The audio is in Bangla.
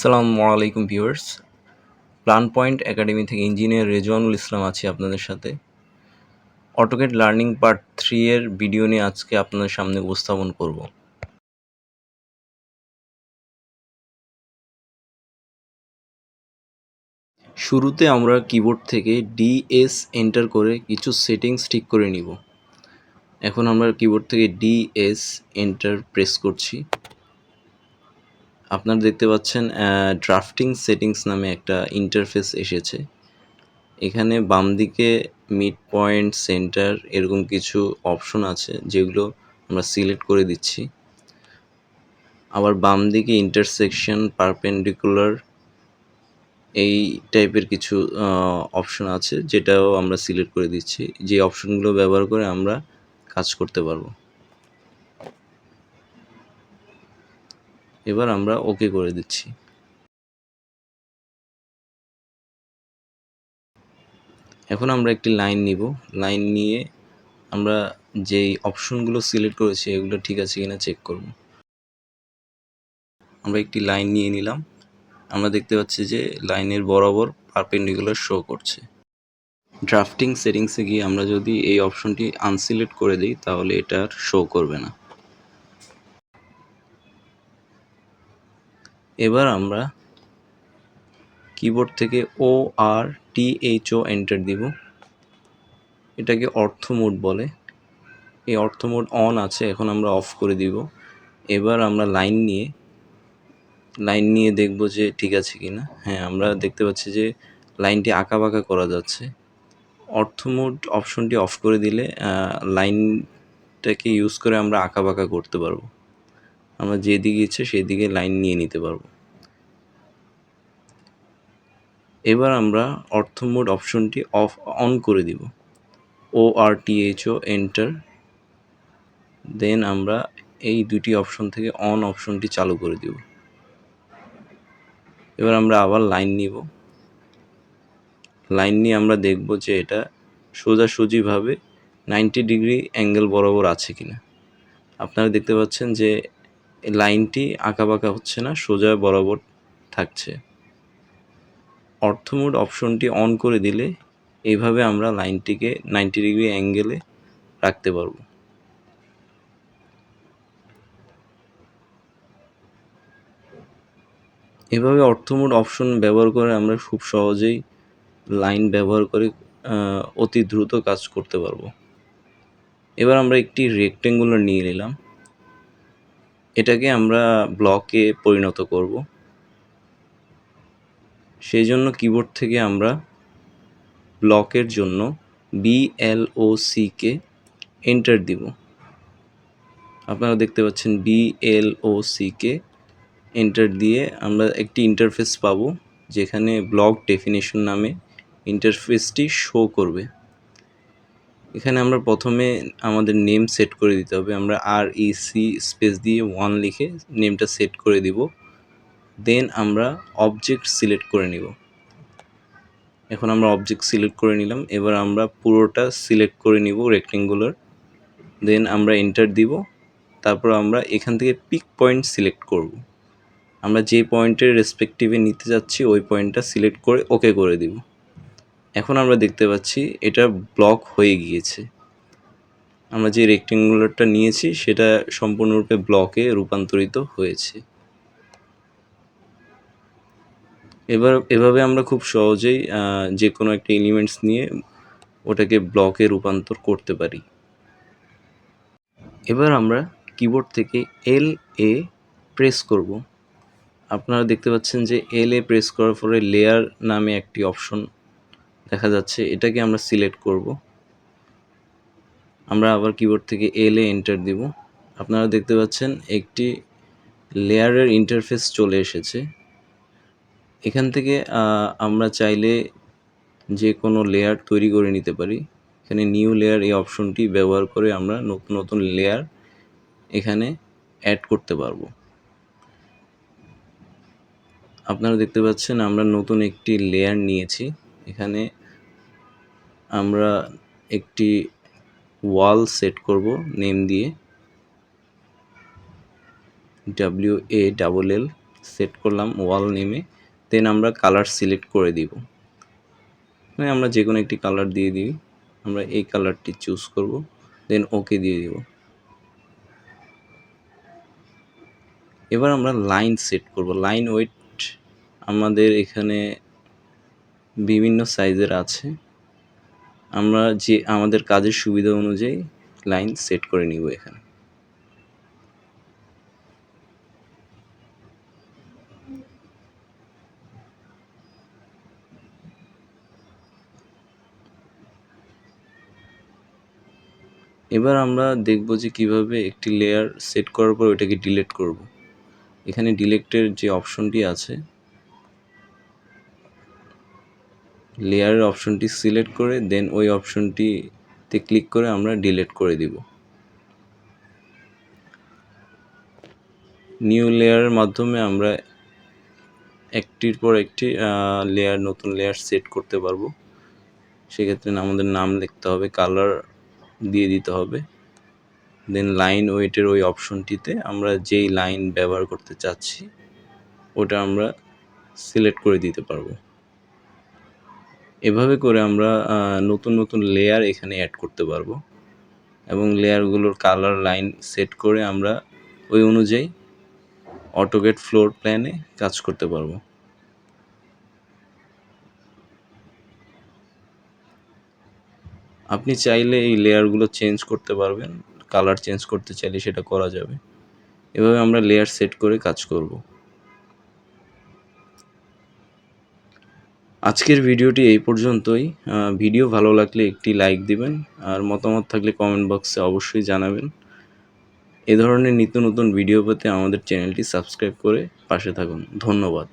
আসসালামু আলাইকুম ভিউয়ার্স। প্ল্যান পয়েন্ট একাডেমি থেকে ইঞ্জিনিয়ার রেজওয়ানুল ইসলাম আছি আপনাদের সাথে। অটোকেট লার্নিং পার্ট থ্রি এর ভিডিও নিয়ে আজকে আপনাদের সামনে উপস্থাপন করব। শুরুতে আমরা কিবোর্ড থেকে ডিএস এন্টার করে কিছু সেটিংস ঠিক করে নিব। এখন আমরা কিবোর্ড থেকে ডিএস এন্টার প্রেস করছি। আপনারা দেখতে পাচ্ছেন ড্রাফটিং সেটিংস নামে একটা ইন্টারফেস এসেছে। এখানে বাম দিকে মিড পয়েন্ট সেন্টার এরকম কিছু অপশন আছে যেগুলো আমরা সিলেক্ট করে দিচ্ছি। আবার বাম দিকে ইন্টারসেকশন পারপেন্ডিকুলার এই টাইপের কিছু অপশন আছে যেটাও আমরা সিলেক্ট করে দিচ্ছি। যে অপশনগুলো ব্যবহার করে আমরা কাজ করতে পারব। এবার আমরা ওকে করে দিচ্ছি। এখন আমরা একটি লাইন নিব। লাইন নিয়ে আমরা যেই অপশনগুলো সিলেক্ট করেছি, এগুলো ঠিক আছে কিনা চেক করব। আমরা একটি লাইন নিয়ে নিলাম। আমরা দেখতে পাচ্ছি যে লাইনের বরাবর পারপেন্ডিকুলার শো করছে। ড্রাফটিং সেটিংসে গিয়ে আমরা যদি এই অপশনটি আনসিলেক্ট করে দিই, তাহলে এটা আর শো করবে না। এবার আমরা কিবোর্ড থেকে ও আর টি এইচ ও এন্টার দিব। এটাকে অর্থ মোড বলে। এই অর্থ মোড অন আছে, এখন আমরা অফ করে দিব। এবার আমরা লাইন নিয়ে লাইন নিয়ে দেখব যে ঠিক আছে কি না হ্যাঁ আমরা দেখতে পাচ্ছি যে লাইনটি আঁকা বাঁকা করা যাচ্ছে। অর্থ মোড অপশনটি অফ করে দিলে লাইনটাকে ইউজ করে আমরা আঁকা বাঁকা করতে পারব। আমরা যেদিকে ইচ্ছে সেদিকে লাইন নিয়ে নিতে পারব। এবার আমরা অর্থ মোড অপশনটি অফ অন করে দিব। ও আর টি এইচ ও এন্টার দেন আমরা এই দুটি অপশন থেকে অন অপশনটি চালু করে দিব। এবার আমরা আবার লাইন নিব। লাইন নিয়ে আমরা দেখব যে এটা সোজাসুজিভাবে নাইনটি ডিগ্রি অ্যাঙ্গেল বরাবর আছে কিনা। আপনারা দেখতে পাচ্ছেন যে লাইনটি আঁকাবাঁকা হচ্ছে না, সোজা বরাবর থাকছে। অর্থমোড অপশনটি অন করে দিলে এইভাবে আমরা লাইনটিকে নাইনটি ডিগ্রি অ্যাঙ্গেলে রাখতে পারব। এভাবে অর্থমোড অপশন ব্যবহার করে আমরা খুব সহজেই লাইন ব্যবহার করে অতি দ্রুত কাজ করতে পারব। এবার আমরা একটি রেক্টেঙ্গুলার নিয়ে নিলাম। এটাকে আমরা ব্লকে পরিণত করব। সেই জন্য কিবোর্ড থেকে আমরা ব্লকের জন্য বিএলওসিকে এন্টার দিব। আপনারা দেখতে পাচ্ছেন বিএলওসিকে এন্টার দিয়ে আমরা একটি ইন্টারফেস পাবো, যেখানে ব্লক ডেফিনেশন নামে ইন্টারফেসটি শো করবে। এখানে আমরা প্রথমে আমাদের নেম সেট করে দিতে হবে। আমরা আর ই সি স্পেস দিয়ে ওয়ান লিখে নেমটা সেট করে দিব। দেন আমরা অবজেক্ট সিলেক্ট করে নিব। এখন আমরা অবজেক্ট সিলেক্ট করে নিলাম। এবার আমরা পুরোটা সিলেক্ট করে নিব রেক্টেঙ্গুলার দেন আমরা এন্টার দিব। তারপর আমরা এখান থেকে পিক পয়েন্ট সিলেক্ট করব। আমরা যে পয়েন্টের রেসপেক্টিভে নিতে যাচ্ছি, ওই পয়েন্টটা সিলেক্ট করে ওকে করে দিব। এখন আমরা দেখতে পাচ্ছি এটা ব্লক হয়ে গিয়েছে। আমরা যে রেক্টেঙ্গুলারটা নিয়েছি, সেটা সম্পূর্ণরূপে ব্লকে রূপান্তরিত হয়েছে। এবার, এভাবে আমরা খুব সহজেই যে কোনো একটা এলিমেন্টস নিয়ে ওটাকে ব্লকে রূপান্তর করতে পারি। এবার আমরা কিবোর্ড থেকে এল এ প্রেস করব। আপনারা দেখতে পাচ্ছেন যে এল এ প্রেস করার পরে লেয়ার নামে একটি অপশন দেখা যাচ্ছে এটাকে আমরা সিলেক্ট করব। আমরা আবার কিবোর্ড থেকে এল এ এন্টার দিব। আপনারা দেখতে পাচ্ছেন একটি লেয়ারের ইন্টারফেস চলে এসেছে। এখান থেকে আমরা চাইলে যে কোনো লেয়ার তৈরি করে নিতে পারি। এখানে নিউ লেয়ার এই অপশনটি ব্যবহার করে আমরা নতুন নতুন লেয়ার এখানে অ্যাড করতে পারব। আপনারা দেখতে পাচ্ছেন আমরা নতুন একটি লেয়ার নিয়েছি। এখানে আমরা একটি ওয়াল সেট করব নেম দিয়ে। W A double L set করলাম ওয়াল নেমে। দেন আমরা কালার সিলেক্ট করে দিব। মানে আমরা যে কোনো একটি কালার দিয়ে দিই। আমরা এই কালারটি চুজ করব দেন ওকে দিয়ে দিব। এবার আমরা লাইন সেট করব। লাইন ওয়েট আমাদের এখানে বিভিন্ন সাইজের আছে। আমরা যে আমাদের কাজের সুবিধা অনুযায়ী লাইন সেট করে নিব এখানে। এবার আমরা দেখব যে কীভাবে একটি লেয়ার সেট করার পর ওটাকে ডিলেট করব। এখানে ডিলেক্টের যে অপশনটি আছে লেয়ারের অপশনটি সিলেক্ট করে দেন ওই অপশনটিতে ক্লিক করে আমরা ডিলিট করে দিব। নিউ লেয়ারের মাধ্যমে আমরা একটির পর একটি লেয়ার নতুন লেয়ার সেট করতে পারব। সেক্ষেত্রে আমাদের নাম লিখতে হবে কালার দিয়ে দিতে হবে। দেন লাইন ওয়েটের ওই অপশনটিতে আমরা যেই লাইন ব্যবহার করতে চাচ্ছি, ওটা আমরা সিলেক্ট করে দিতে পারব। এভাবে করে আমরা নতুন নতুন লেয়ার এখানে অ্যাড করতে পারব। এবং লেয়ারগুলোর কালার লাইন সেট করে আমরা ওই অনুযায়ী অটোগেট ফ্লোর প্ল্যানে কাজ করতে পারব। আপনি চাইলে এই লেয়ারগুলো চেঞ্জ করতে পারবেন কালার চেঞ্জ করতে চাইলে সেটা করা যাবে। এভাবে আমরা লেয়ার সেট করে কাজ করব। আজকের ভিডিওটি এই পর্যন্তই। ভিডিও ভালো লাগলে একটি লাইক দিবেন, আর মতামত থাকলে কমেন্ট বক্সে অবশ্যই জানাবেন। এ ধরনের নিত্য নতুন ভিডিও পেতে আমাদের চ্যানেলটি সাবস্ক্রাইব করে পাশে থাকুন। ধন্যবাদ।